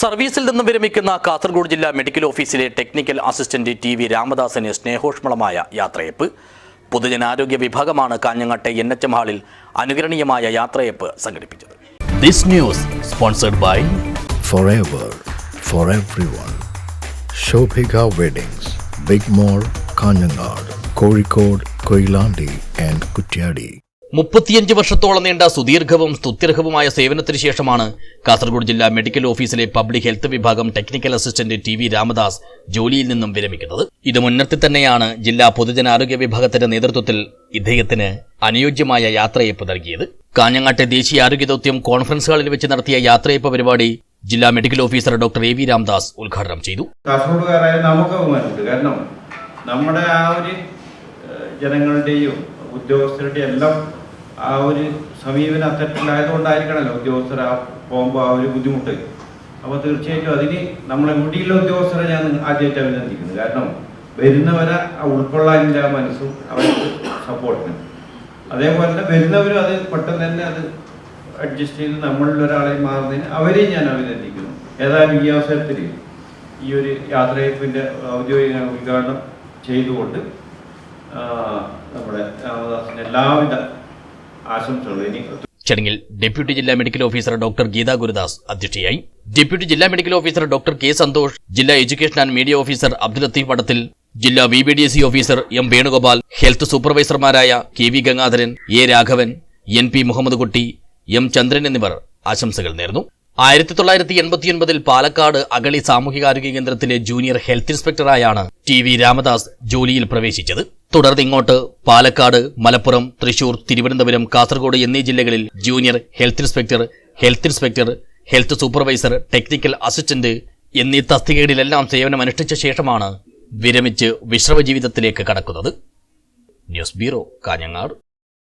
സർവീസിൽ നിന്നും വിരമിക്കുന്ന കാസർഗോഡ് ജില്ലാ മെഡിക്കൽ ഓഫീസിലെ ടെക്നിക്കൽ അസിസ്റ്റന്റ് ടി വി രാമദാസന് സ്നേഹോഷ്മളമായ യാത്രയപ്പ് പൊതുജനാരോഗ്യ വിഭാഗമാണ് കാഞ്ഞങ്ങാട്ടെ എൻ എച്ച് എം ഹാളിൽ അനുകരണീയമായ യാത്രയപ്പ് സംഘടിപ്പിച്ചത് this news sponsored by forever for everyone. Shobhika Weddings, big mall Kanhangad Kozhikode Koilandi and Kutyadi. മുപ്പത്തിയഞ്ച് വർഷത്തോളം നീണ്ട സുദീർഘവും സ്തുത്യർഹവുമായ സേവനത്തിന് ശേഷമാണ് കാസർഗോഡ് ജില്ലാ മെഡിക്കൽ ഓഫീസിലെ പബ്ലിക് ഹെൽത്ത് വിഭാഗം technical assistant T V Ramadas ജോലിയിൽ നിന്നും വിരമിക്കുന്നത്. ഇത് മുൻനിർത്തി തന്നെയാണ് ജില്ലാ പൊതുജനാരോഗ്യ വിഭാഗത്തിന്റെ നേതൃത്വത്തിൽ ഇദ്ദേഹത്തിന് അനുയോജ്യമായ യാത്രയപ്പ് നൽകിയത്. കാഞ്ഞങ്ങാട്ടെ ദേശീയ ആരോഗ്യ ദൗത്യം കോൺഫറൻസ് ഹാളിൽ വെച്ച് നടത്തിയ യാത്രയപ്പ് പരിപാടി ജില്ലാ medical officer doctor A V Ramdas ഉദ്ഘാടനം ചെയ്തു. കാസർഗോഡുകാരായ നമുക്ക് കാരണം നമ്മുടെ ആ ഒരു ജനങ്ങളുടെയും ഉദ്യോഗസ്ഥരുടെയും എല്ലാം ആ ഒരു സമീപനം അത്തരത്തിലായതുകൊണ്ടായിരിക്കണമല്ലോ ഉദ്യോഗസ്ഥർ ആ പോകുമ്പോൾ ആ ഒരു ബുദ്ധിമുട്ട്. അപ്പോൾ തീർച്ചയായിട്ടും അതിന് നമ്മളെ മുടിയുള്ള ഉദ്യോഗസ്ഥരെ ഞാൻ ആദ്യമായിട്ട് അഭിനന്ദിക്കുന്നു കാരണം വരുന്നവരെ ഉൾക്കൊള്ളാനില്ല മനസ്സും അവർക്ക് സപ്പോർട്ടിന് അതേപോലെ തന്നെ വരുന്നവരും അത് പെട്ടെന്ന് തന്നെ അത് അഡ്ജസ്റ്റ് ചെയ്ത് നമ്മളിൽ ഒരാളെ മാറുന്നതിന് അവരെയും ഞാൻ അഭിനന്ദിക്കുന്നു. ഏതായാലും ഈ അവസരത്തിൽ ഈ ഒരു യാത്രയപ്പിന്റെ ഔദ്യോഗിക ഉദ്ഘാടനം ചെയ്തുകൊണ്ട് നമ്മുടെ എല്ലാവിധ ആശംസകളും ചടങ്ങിൽ ഡെപ്യൂട്ടി ജില്ലാ medical officer doctor Geetha Gurudas അധ്യക്ഷയായി. ഡെപ്യൂട്ടി ജില്ലാ medical officer doctor K Santhosh ജില്ലാ education and media officer Abdul Latheef Padathil ജില്ലാ V B D C officer M Venugopal health സൂപ്പർവൈസർമാരായ K V Gangadharan A Raghavan N P Muhammad Kutty M Chandran എന്നിവർ ആശംസകൾ നേർന്നു. ആയിരത്തി തൊള്ളായിരത്തി എൺപത്തിയൊൻപതിൽ പാലക്കാട് അഗളി സാമൂഹികാരോഗ്യ കേന്ദ്രത്തിലെ junior health ഇൻസ്പെക്ടറായാണ് ടി വി രാമദാസ് ജോലിയിൽ പ്രവേശിച്ചത്. തുടർന്ന് ഇങ്ങോട്ട് പാലക്കാട് മലപ്പുറം തൃശൂർ തിരുവനന്തപുരം കാസർഗോഡ് എന്നീ ജില്ലകളിൽ junior health inspector health inspector health supervisor technical assistant എന്നീ തസ്തികകളിലെല്ലാം സേവനമനുഷ്ഠിച്ച ശേഷമാണ് വിരമിച്ച് വിശ്രമ ജീവിതത്തിലേക്ക് കടക്കുന്നത്. News bureau Kanhangad.